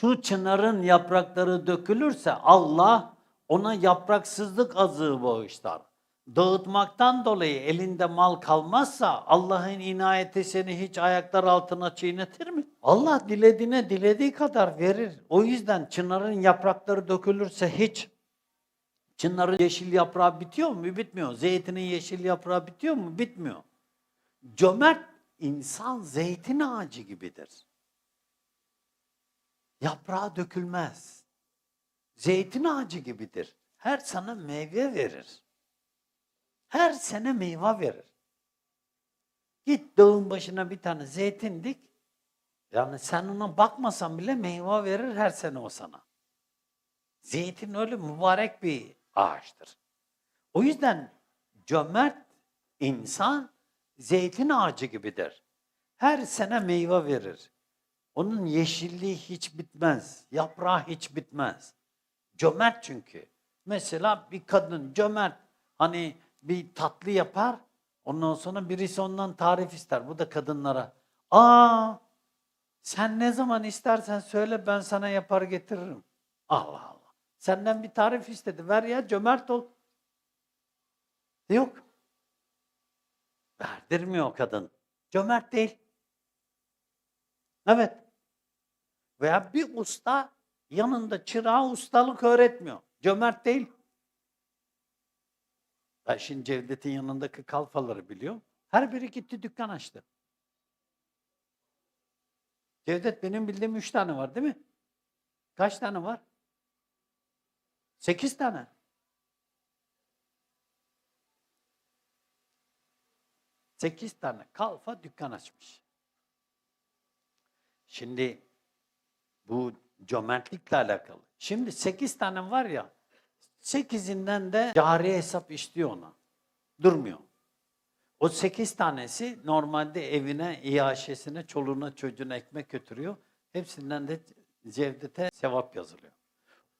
şu çınarın yaprakları dökülürse Allah ona yapraksızlık azığı bağışlar. Dağıtmaktan dolayı elinde mal kalmazsa Allah'ın inayeti seni hiç ayaklar altına çiğnetir mi? Allah dilediğine dilediği kadar verir. O yüzden çınarın yaprakları dökülürse hiç Çınarın yeşil yaprağı bitiyor mu? Bitmiyor. Zeytinin yeşil yaprağı bitiyor mu? Bitmiyor. Cömert insan zeytin ağacı gibidir. Yaprağı dökülmez. Zeytin ağacı gibidir. Her sana meyve verir. Her sene meyve verir. Git dağın başına bir tane zeytin dik. Yani sen ona bakmasan bile meyve verir her sene o sana. Zeytin öyle mübarek bir ağaçtır. O yüzden cömert insan zeytin ağacı gibidir. Her sene meyve verir. Onun yeşilliği hiç bitmez. Yaprağı hiç bitmez. Cömert çünkü. Mesela bir kadın cömert hani bir tatlı yapar. Ondan sonra birisi ondan tarif ister. Bu da kadınlara. Aa sen ne zaman istersen söyle ben sana yapar getiririm. Allah Allah. Senden bir tarif istedi. Ver ya cömert ol. Yok. Verdirmiyor kadın. Cömert değil. Evet. Veya bir usta yanında çırağa ustalık öğretmiyor. Cömert değil. Ben şimdi Cevdet'in yanındaki kalfaları biliyorum. Her biri gitti dükkan açtı. Cevdet benim bildiğim üç tane var değil mi? Kaç tane var? Sekiz tane. Sekiz tane kalfa dükkan açmış. Şimdi bu cömertlikle alakalı. Şimdi sekiz tane var ya, sekizinden de cari hesap istiyor ona. Durmuyor. O sekiz tanesi normalde evine, iaşesine, çoluğuna, çocuğuna ekmek götürüyor. Hepsinden de Cevdet'e sevap yazılıyor.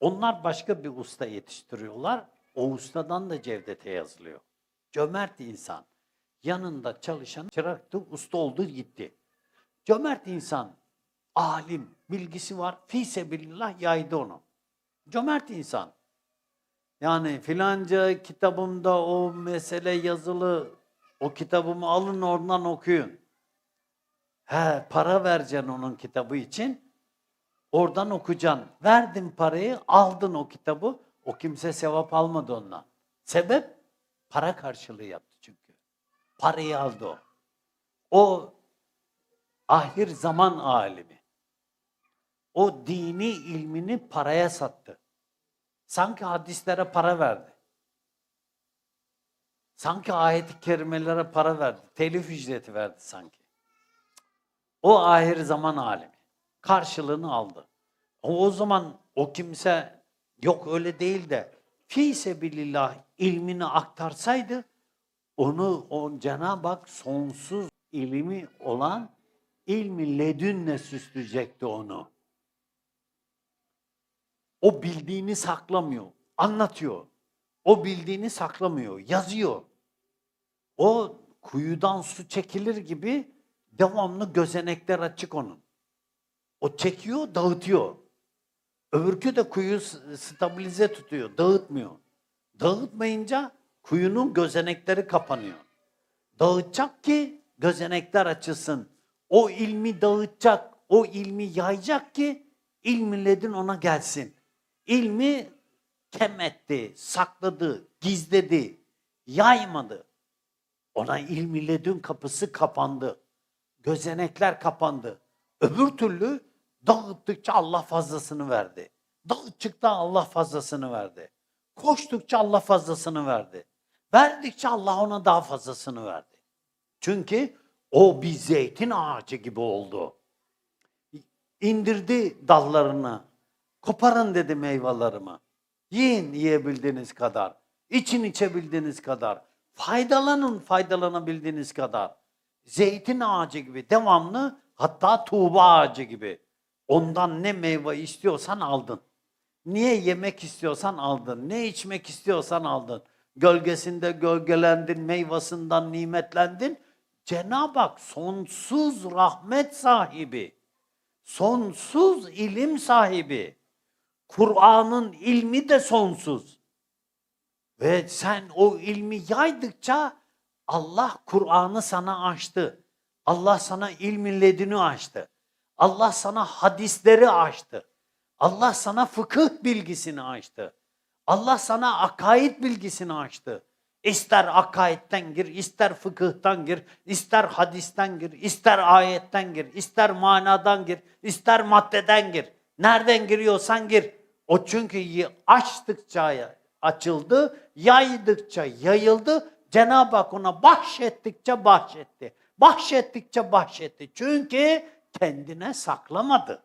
Onlar başka bir usta yetiştiriyorlar. O ustadan da Cevdet'e yazılıyor. Cömert insan. Yanında çalışan çıraktı, usta oldu gitti. Cömert insan, alim, bilgisi var. Fi sebilillah yaydı onu. Cömert insan. Yani filanca kitabımda o mesele yazılı, o kitabımı alın oradan okuyun. He, para vereceksin onun kitabı için. Oradan okuyacaksın. Verdin parayı, aldın o kitabı. O kimse sevap almadı ondan. Sebep? Para karşılığı yaptı çünkü. Parayı aldı o. O ahir zaman alimi. O dini ilmini paraya sattı. Sanki hadislere para verdi. Sanki ayet-i kerimelere para verdi. Telif ücreti verdi sanki. O ahir zaman alimi. Karşılığını aldı. O, o zaman o kimse yok öyle değil de fi sebilillah ilmini aktarsaydı onu o Cenab-ı Hak sonsuz ilmi olan ilmi ledünle süsleyecekti onu. O bildiğini saklamıyor, anlatıyor. O bildiğini saklamıyor, yazıyor. O kuyudan su çekilir gibi devamlı gözenekler açık onun. O çekiyor, dağıtıyor. Öbürkü de kuyu stabilize tutuyor, dağıtmıyor. Dağıtmayınca kuyunun gözenekleri kapanıyor. Dağıtacak ki gözenekler açılsın. O ilmi dağıtacak, o ilmi yayacak ki ilmi ledin ona gelsin. İlmi kemetti, sakladı, gizledi, yaymadı. Ona ilmi ledün kapısı kapandı. Gözenekler kapandı. Öbür türlü dağıttıkça Allah fazlasını verdi. Dağıttıkça Allah fazlasını verdi. Koştukça Allah fazlasını verdi. Verdikçe Allah ona daha fazlasını verdi. Çünkü o bir zeytin ağacı gibi oldu. İndirdi dallarını. Koparın dedi meyvelerimi. Yiyin yiyebildiğiniz kadar. İçin içebildiğiniz kadar. Faydalanın faydalanabildiğiniz kadar. Zeytin ağacı gibi devamlı hatta tuğba ağacı gibi. Ondan ne meyve istiyorsan aldın. Niye yemek istiyorsan aldın. Ne içmek istiyorsan aldın. Gölgesinde gölgelendin, meyvasından nimetlendin. Cenab-ı Hak sonsuz rahmet sahibi. Sonsuz ilim sahibi. Kur'an'ın ilmi de sonsuz. Ve sen o ilmi yaydıkça Allah Kur'an'ı sana açtı. Allah sana ilmi ledünü açtı. Allah sana hadisleri açtı. Allah sana fıkıh bilgisini açtı. Allah sana akaid bilgisini açtı. İster akaidten gir, ister fıkıhtan gir, ister hadisten gir, ister ayetten gir, ister manadan gir, ister maddeden gir. Nereden giriyorsan gir. O çünkü açtıkça açıldı, yaydıkça yayıldı. Cenab-ı Hak ona bahşettikçe bahşetti. Bahşettikçe bahşetti. Çünkü kendine saklamadı.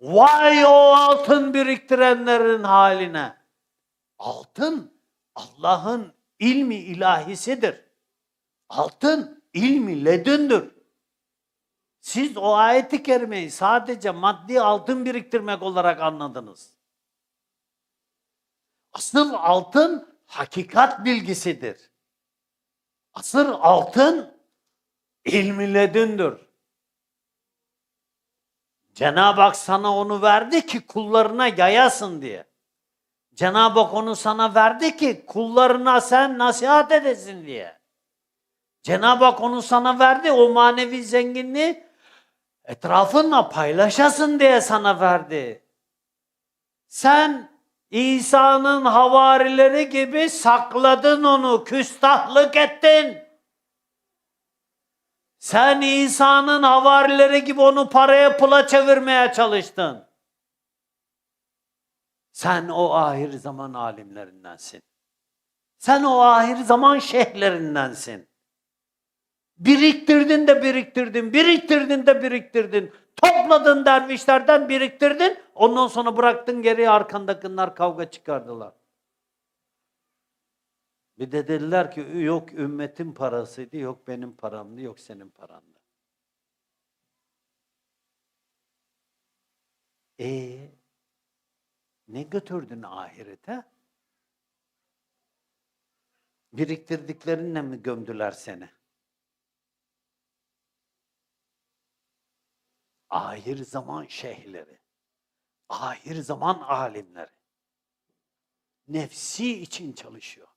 Vay o altın biriktirenlerin haline. Altın Allah'ın ilmi ilahisidir. Altın ilmi ledündür. Siz o ayeti kerimeyi sadece maddi altın biriktirmek olarak anladınız. Asıl altın hakikat bilgisidir. Asıl altın ilmi ledündür. Cenab-ı Hak sana onu verdi ki kullarına yayasın diye. Cenab-ı Hak onu sana verdi ki kullarına sen nasihat edesin diye. Cenab-ı Hak onu sana verdi o manevi zenginliği etrafınla paylaşasın diye sana verdi. Sen İsa'nın havarileri gibi sakladın onu, küstahlık ettin. Sen İsa'nın havarileri gibi onu paraya pula çevirmeye çalıştın. Sen o ahir zaman alimlerindensin. Sen o ahir zaman şeyhlerindensin. Biriktirdin de biriktirdin, biriktirdin de biriktirdin. Topladın dervişlerden biriktirdin. Ondan sonra bıraktın geriye arkandakiler kavga çıkardılar. Bir de dediler ki yok ümmetin parasıydı, yok benim paramdı, yok senin parandı. E ne götürdün ahirete? Biriktirdiklerinle mi gömdüler seni? Ahir zaman şeyhleri, ahir zaman alimleri nefsi için çalışıyor.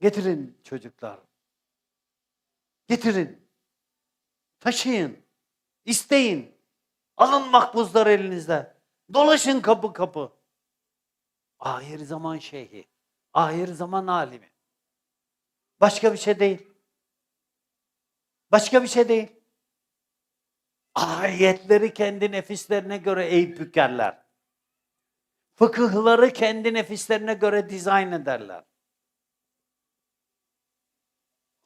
Getirin çocuklar. Getirin. Taşıyın. isteyin. Alın makbuzlar elinizde. Dolaşın kapı kapı. Ahir zaman şeyhi. Ahir zaman alimi. Başka bir şey değil. Başka bir şey değil. Ayetleri kendi nefislerine göre eğip bükerler. Fıkıhları kendi nefislerine göre dizayn ederler.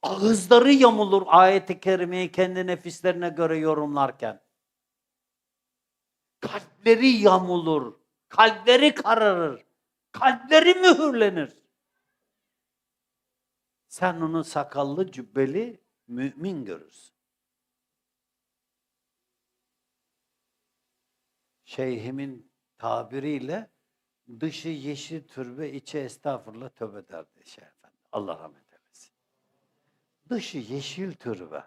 Ağızları yamulur ayeti kerimeyi kendi nefislerine göre yorumlarken. Kalpleri yamulur. Kalpleri kararır. Kalpleri mühürlenir. Sen onu sakallı cübbeli mümin görürsün. Şeyhimin tabiriyle dışı yeşil türbe, içi estağfurullah tövbe derdi Şeyh Efendi. Allah rahmet eylesin. Dışı yeşil türbe.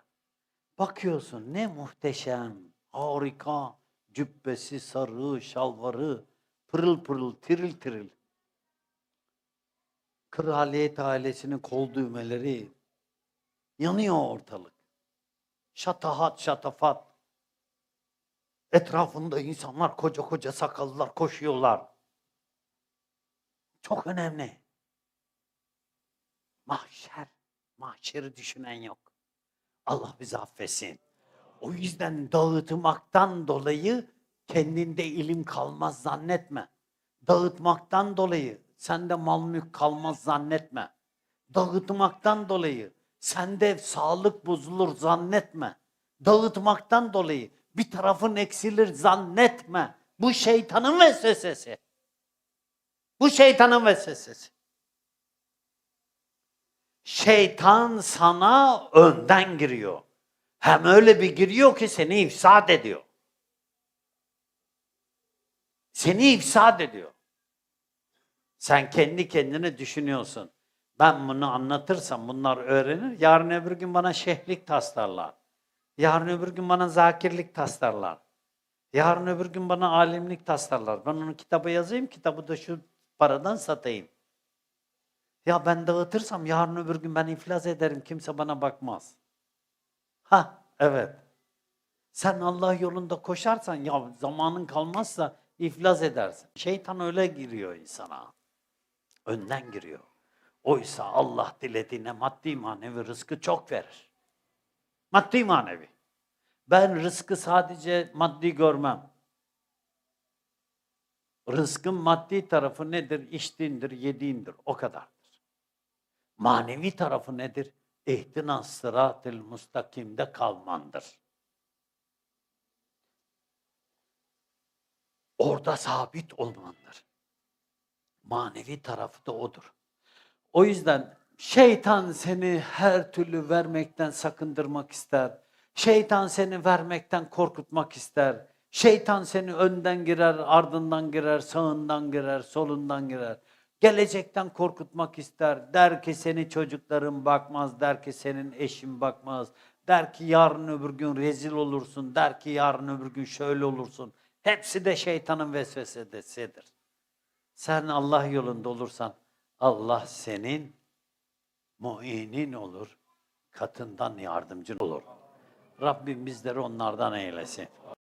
Bakıyorsun ne muhteşem, harika, cübbesi, sarığı, şalvarı, pırıl pırıl, tiril tiril. Kraliyet ailesinin kol düğmeleri, yanıyor ortalık. Şatahat, şatafat. Etrafında insanlar koca koca sakallılar koşuyorlar. Çok önemli. Mahşer, mahşeri düşünen yok. Allah bizi affetsin. O yüzden dağıtmaktan dolayı kendinde ilim kalmaz zannetme. Dağıtmaktan dolayı sende mal mülk kalmaz zannetme. Dağıtmaktan dolayı sende sağlık bozulur zannetme. Dağıtmaktan dolayı bir tarafın eksilir zannetme. Bu şeytanın vesvesesi. Bu şeytanın vesvesesi. Şeytan sana önden giriyor. Hem öyle bir giriyor ki seni ifsad ediyor. Seni ifsad ediyor. Sen kendi kendine düşünüyorsun. Ben bunu anlatırsam bunlar öğrenir. Yarın öbür gün bana şehlik taslarlar. Yarın öbür gün bana zakirlik taslarlar. Yarın öbür gün bana alimlik taslarlar. Ben onu kitaba yazayım, kitabı da şu paradan satayım. Ya ben dağıtırsam yarın öbür gün ben iflas ederim, kimse bana bakmaz. Ha, evet. Sen Allah yolunda koşarsan ya zamanın kalmazsa iflas edersin. Şeytan öyle giriyor insana. Önden giriyor. Oysa Allah dilediğine maddi manevi rızkı çok verir. Maddi manevi. Ben rızkı sadece maddi görmem. Rızkın maddi tarafı nedir? İçtiğindir, yediğindir. O kadardır. Manevi tarafı nedir? İhtinas sıratil mustakimde kalmandır. Orada sabit olmandır. Manevi tarafı da odur. O yüzden şeytan seni her türlü vermekten sakındırmak ister. Şeytan seni vermekten korkutmak ister. Şeytan seni önden girer, ardından girer, sağından girer, solundan girer. Gelecekten korkutmak ister. Der ki seni çocukların bakmaz, der ki senin eşin bakmaz. Der ki yarın öbür gün rezil olursun, der ki yarın öbür gün şöyle olursun. Hepsi de şeytanın vesvesesidir. Sen Allah yolunda olursan Allah senin muinin olur, katından yardımcın olur. Rabbim bizleri onlardan eylesin.